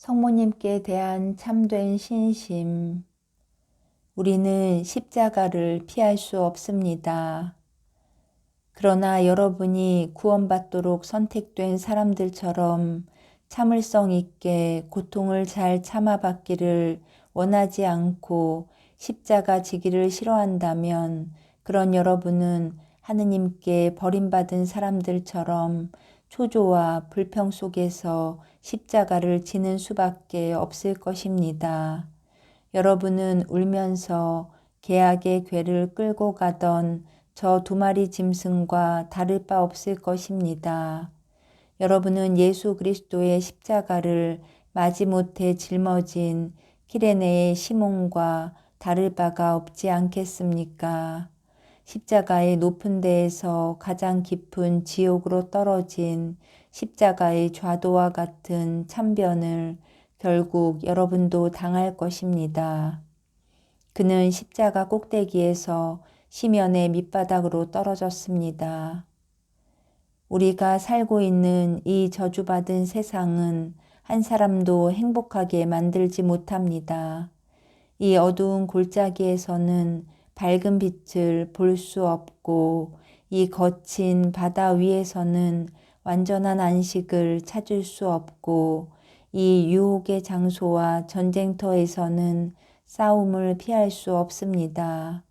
성모님께 대한 참된 신심. 우리는 십자가를 피할 수 없습니다. 그러나 여러분이 구원받도록 선택된 사람들처럼 참을성 있게 고통을 잘 참아받기를 원하지 않고 십자가 지기를 싫어한다면 그런 여러분은 하느님께 버림받은 사람들처럼 초조와 불평 속에서 십자가를 지는 수밖에 없을 것입니다. 여러분은 울면서 계약의 괴를 끌고 가던 저 두 마리 짐승과 다를 바 없을 것입니다. 여러분은 예수 그리스도의 십자가를 마지못해 짊어진 키레네의 시몬과 다를 바가 없지 않겠습니까? 십자가의 높은 데에서 가장 깊은 지옥으로 떨어진 십자가의 좌도와 같은 참변을 결국 여러분도 당할 것입니다. 그는 십자가 꼭대기에서 시면의 밑바닥으로 떨어졌습니다. 우리가 살고 있는 이 저주받은 세상은 한 사람도 행복하게 만들지 못합니다. 이 어두운 골짜기에서는 밝은 빛을 볼 수 없고 이 거친 바다 위에서는 완전한 안식을 찾을 수 없고 이 유혹의 장소와 전쟁터에서는 싸움을 피할 수 없습니다.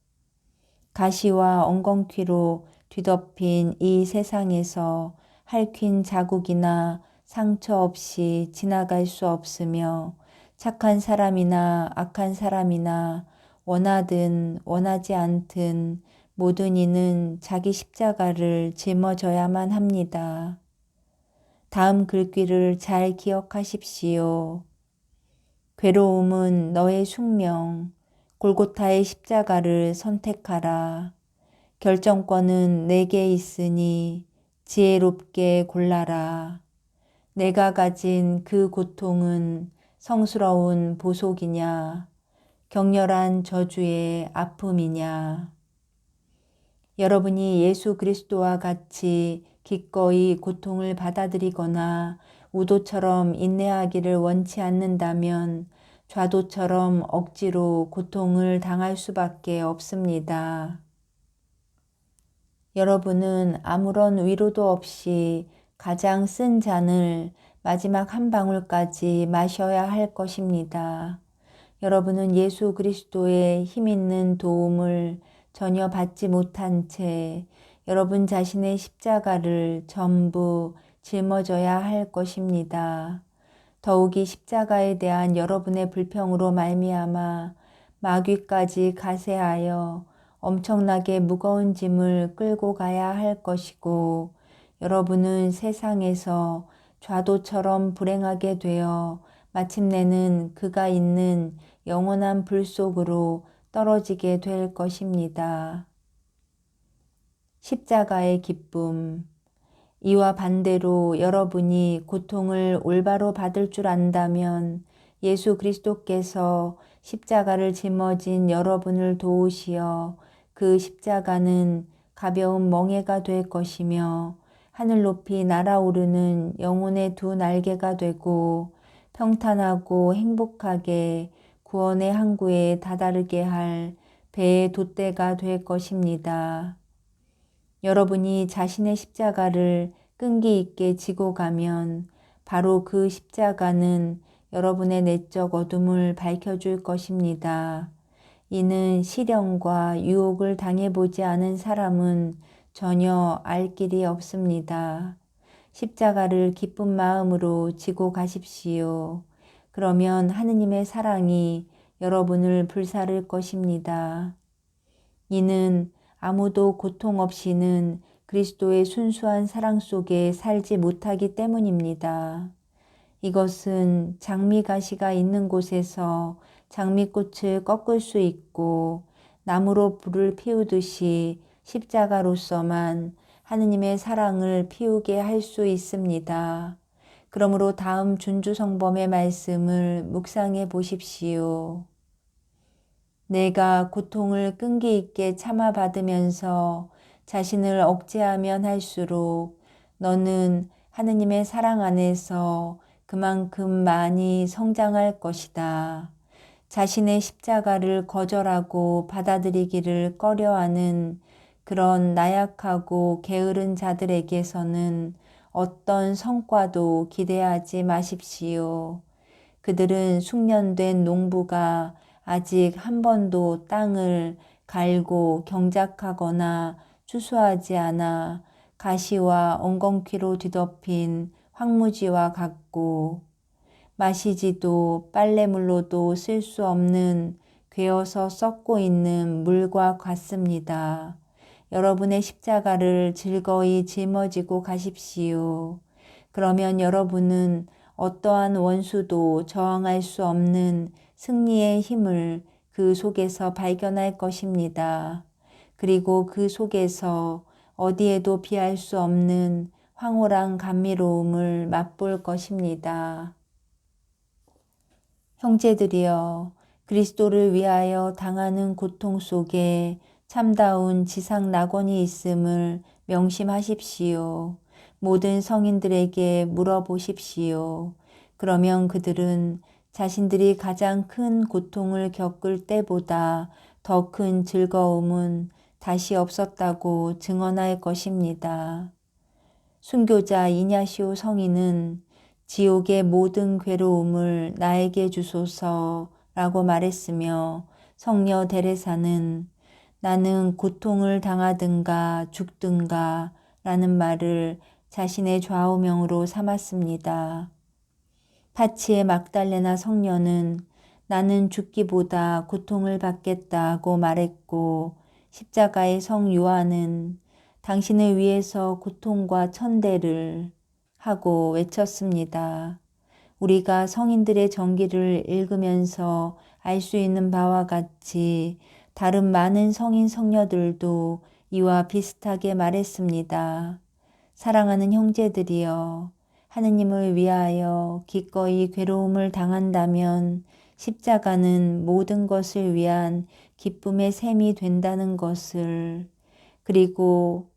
가시와 엉겅퀴로 뒤덮인 이 세상에서 할퀸 자국이나 상처 없이 지나갈 수 없으며 착한 사람이나 악한 사람이나 원하든 원하지 않든 모든 이는 자기 십자가를 짊어져야만 합니다. 다음 글귀를 잘 기억하십시오. 괴로움은 너의 숙명, 골고타의 십자가를 선택하라. 결정권은 내게 있으니 지혜롭게 골라라. 내가 가진 그 고통은 성스러운 보속이냐, 격렬한 저주의 아픔이냐. 여러분이 예수 그리스도와 같이 기꺼이 고통을 받아들이거나 우도처럼 인내하기를 원치 않는다면 좌도처럼 억지로 고통을 당할 수밖에 없습니다. 여러분은 아무런 위로도 없이 가장 쓴 잔을 마지막 한 방울까지 마셔야 할 것입니다. 여러분은 예수 그리스도의 힘 있는 도움을 전혀 받지 못한 채 여러분 자신의 십자가를 전부 짊어져야 할 것입니다. 더욱이 십자가에 대한 여러분의 불평으로 말미암아 마귀까지 가세하여 엄청나게 무거운 짐을 끌고 가야 할 것이고 여러분은 세상에서 좌도처럼 불행하게 되어 마침내는 그가 있는 영원한 불 속으로 떨어지게 될 것입니다. 십자가의 기쁨. 이와 반대로 여러분이 고통을 올바로 받을 줄 안다면 예수 그리스도께서 십자가를 짊어진 여러분을 도우시어 그 십자가는 가벼운 멍에가 될 것이며 하늘 높이 날아오르는 영혼의 두 날개가 되고 평탄하고 행복하게 구원의 항구에 다다르게 할 배의 돛대가 될 것입니다. 여러분이 자신의 십자가를 끈기 있게 지고 가면 바로 그 십자가는 여러분의 내적 어둠을 밝혀줄 것입니다. 이는 시련과 유혹을 당해보지 않은 사람은 전혀 알 길이 없습니다. 십자가를 기쁜 마음으로 지고 가십시오. 그러면 하느님의 사랑이 여러분을 불사를 것입니다. 이는 아무도 고통 없이는 그리스도의 순수한 사랑 속에 살지 못하기 때문입니다. 이것은 장미가시가 있는 곳에서 장미꽃을 꺾을 수 있고 나무로 불을 피우듯이 십자가로서만 하느님의 사랑을 피우게 할 수 있습니다. 그러므로 다음 준주성범의 말씀을 묵상해 보십시오. 내가 고통을 끈기 있게 참아받으면서 자신을 억제하면 할수록 너는 하느님의 사랑 안에서 그만큼 많이 성장할 것이다. 자신의 십자가를 거절하고 받아들이기를 꺼려하는 그런 나약하고 게으른 자들에게서는 어떤 성과도 기대하지 마십시오. 그들은 숙련된 농부가 아직 한 번도 땅을 갈고 경작하거나 추수하지 않아 가시와 엉겅퀴로 뒤덮인 황무지와 같고 마시지도 빨래물로도 쓸 수 없는 괴어서 썩고 있는 물과 같습니다. 여러분의 십자가를 즐거이 짊어지고 가십시오. 그러면 여러분은 어떠한 원수도 저항할 수 없는 승리의 힘을 그 속에서 발견할 것입니다. 그리고 그 속에서 어디에도 비할 수 없는 황홀한 감미로움을 맛볼 것입니다. 형제들이여, 그리스도를 위하여 당하는 고통 속에 참다운 지상 낙원이 있음을 명심하십시오. 모든 성인들에게 물어보십시오. 그러면 그들은 자신들이 가장 큰 고통을 겪을 때보다 더 큰 즐거움은 다시 없었다고 증언할 것입니다. 순교자 이냐시오 성인은 지옥의 모든 괴로움을 나에게 주소서 라고 말했으며 성녀 데레사는 나는 고통을 당하든가 죽든가 라는 말을 자신의 좌우명으로 삼았습니다. 파치의 막달레나 성녀는 나는 죽기보다 고통을 받겠다고 말했고 십자가의 성 요한은 당신을 위해서 고통과 천대를 하고 외쳤습니다. 우리가 성인들의 전기를 읽으면서 알 수 있는 바와 같이 다른 많은 성인 성녀들도 이와 비슷하게 말했습니다. 사랑하는 형제들이여, 하느님을 위하여 기꺼이 괴로움을 당한다면 십자가는 모든 것을 위한 기쁨의 셈이 된다는 것을 그리고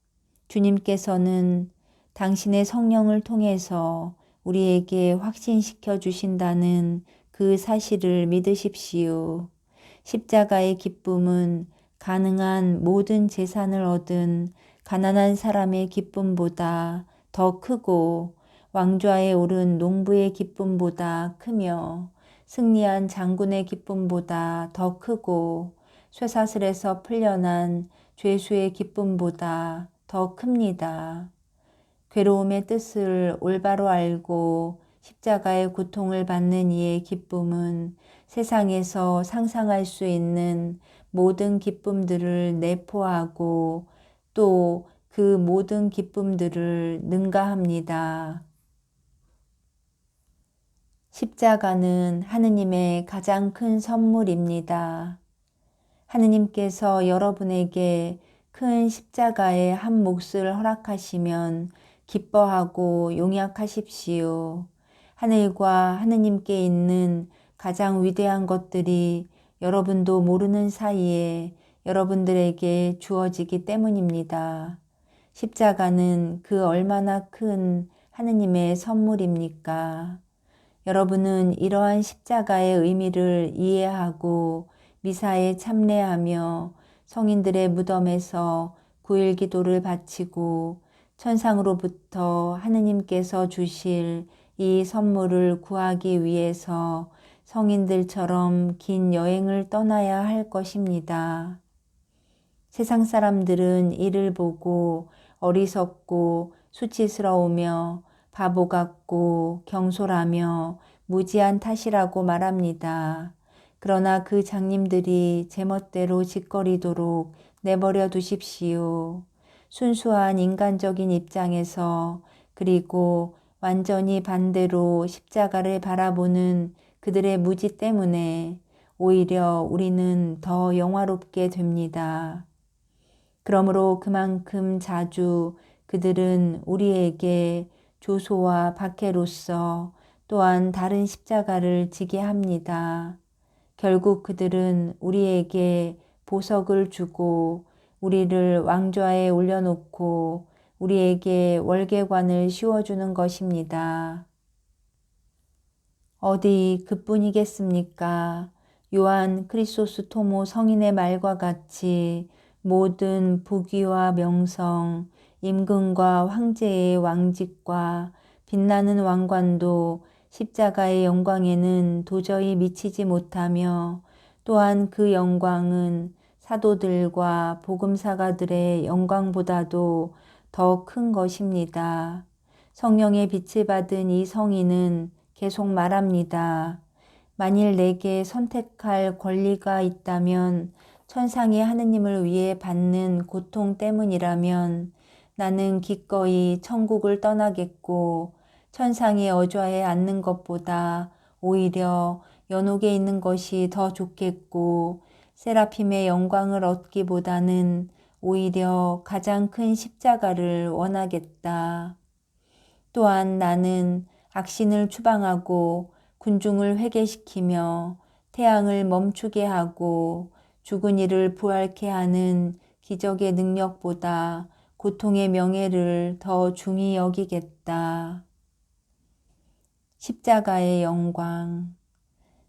주님께서는 당신의 성령을 통해서 우리에게 확신시켜 주신다는 그 사실을 믿으십시오. 십자가의 기쁨은 가능한 모든 재산을 얻은 가난한 사람의 기쁨보다 더 크고 왕좌에 오른 농부의 기쁨보다 크며 승리한 장군의 기쁨보다 더 크고 쇠사슬에서 풀려난 죄수의 기쁨보다 더 큽니다. 괴로움의 뜻을 올바로 알고 십자가의 고통을 받는 이의 기쁨은 세상에서 상상할 수 있는 모든 기쁨들을 내포하고 또 그 모든 기쁨들을 능가합니다. 십자가는 하느님의 가장 큰 선물입니다. 하느님께서 여러분에게 큰 십자가의 한 몫을 허락하시면 기뻐하고 용약하십시오. 하늘과 하느님께 있는 가장 위대한 것들이 여러분도 모르는 사이에 여러분들에게 주어지기 때문입니다. 십자가는 그 얼마나 큰 하느님의 선물입니까? 여러분은 이러한 십자가의 의미를 이해하고 미사에 참례하며 성인들의 무덤에서 구일 기도를 바치고 천상으로부터 하느님께서 주실 이 선물을 구하기 위해서 성인들처럼 긴 여행을 떠나야 할 것입니다. 세상 사람들은 이를 보고 어리석고 수치스러우며 바보 같고 경솔하며 무지한 탓이라고 말합니다. 그러나 그 장님들이 제멋대로 짓거리도록 내버려 두십시오. 순수한 인간적인 입장에서 그리고 완전히 반대로 십자가를 바라보는 그들의 무지 때문에 오히려 우리는 더 영화롭게 됩니다. 그러므로 그만큼 자주 그들은 우리에게 조소와 박해로서 또한 다른 십자가를 지게 합니다. 결국 그들은 우리에게 보석을 주고 우리를 왕좌에 올려놓고 우리에게 월계관을 씌워주는 것입니다. 어디 그뿐이겠습니까? 요한 크리소스토모 성인의 말과 같이 모든 부귀와 명성, 임금과 황제의 왕직과 빛나는 왕관도 십자가의 영광에는 도저히 미치지 못하며 또한 그 영광은 사도들과 복음사가들의 영광보다도 더 큰 것입니다. 성령의 빛을 받은 이 성인은 계속 말합니다. 만일 내게 선택할 권리가 있다면 천상이 하느님을 위해 받는 고통 때문이라면 나는 기꺼이 천국을 떠나겠고 천상에 어좌에 앉는 것보다 오히려 연옥에 있는 것이 더 좋겠고 세라핌의 영광을 얻기보다는 오히려 가장 큰 십자가를 원하겠다. 또한 나는 악신을 추방하고 군중을 회개시키며 태양을 멈추게 하고 죽은 이를 부활케 하는 기적의 능력보다 고통의 명예를 더 중히 여기겠다. 십자가의 영광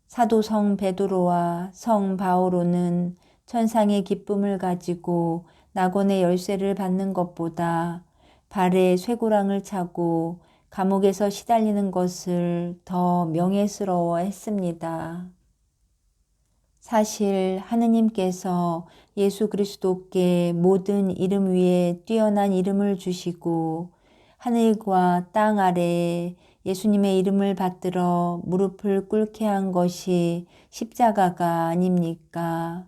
사도 성 베드로와 성 바오로는 천상의 기쁨을 가지고 낙원의 열쇠를 받는 것보다 발에 쇠고랑을 차고 감옥에서 시달리는 것을 더 명예스러워 했습니다. 사실 하느님께서 예수 그리스도께 모든 이름 위에 뛰어난 이름을 주시고 하늘과 땅 아래에 예수님의 이름을 받들어 무릎을 꿇게 한 것이 십자가가 아닙니까?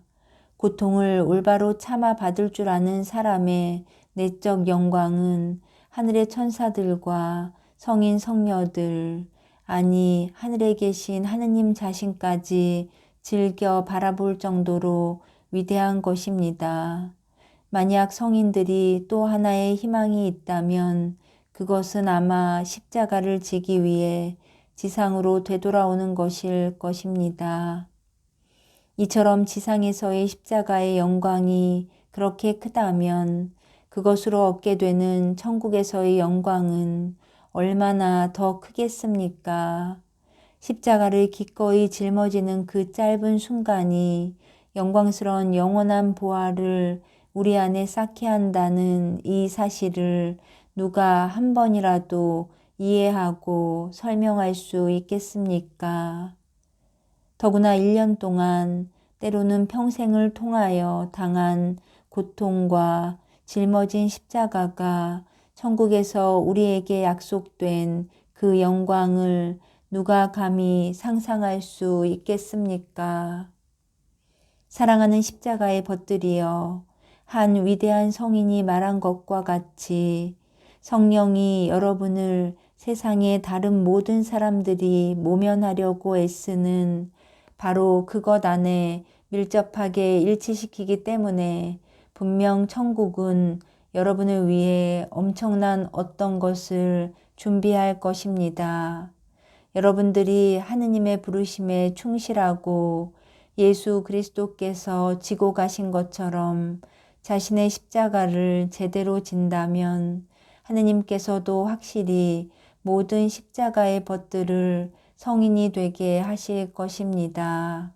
고통을 올바로 참아 받을 줄 아는 사람의 내적 영광은 하늘의 천사들과 성인 성녀들, 아니 하늘에 계신 하느님 자신까지 즐겨 바라볼 정도로 위대한 것입니다. 만약 성인들이 또 하나의 희망이 있다면 그것은 아마 십자가를 지기 위해 지상으로 되돌아오는 것일 것입니다. 이처럼 지상에서의 십자가의 영광이 그렇게 크다면 그것으로 얻게 되는 천국에서의 영광은 얼마나 더 크겠습니까? 십자가를 기꺼이 짊어지는 그 짧은 순간이 영광스러운 영원한 보화를 우리 안에 쌓게 한다는 이 사실을 누가 한 번이라도 이해하고 설명할 수 있겠습니까? 더구나 1년 동안 때로는 평생을 통하여 당한 고통과 짊어진 십자가가 천국에서 우리에게 약속된 그 영광을 누가 감히 상상할 수 있겠습니까? 사랑하는 십자가의 벗들이여 한 위대한 성인이 말한 것과 같이 성령이 여러분을 세상의 다른 모든 사람들이 모면하려고 애쓰는 바로 그것 안에 밀접하게 일치시키기 때문에 분명 천국은 여러분을 위해 엄청난 어떤 것을 준비할 것입니다. 여러분들이 하느님의 부르심에 충실하고 예수 그리스도께서 지고 가신 것처럼 자신의 십자가를 제대로 진다면 하느님께서도 확실히 모든 십자가의 벗들을 성인이 되게 하실 것입니다.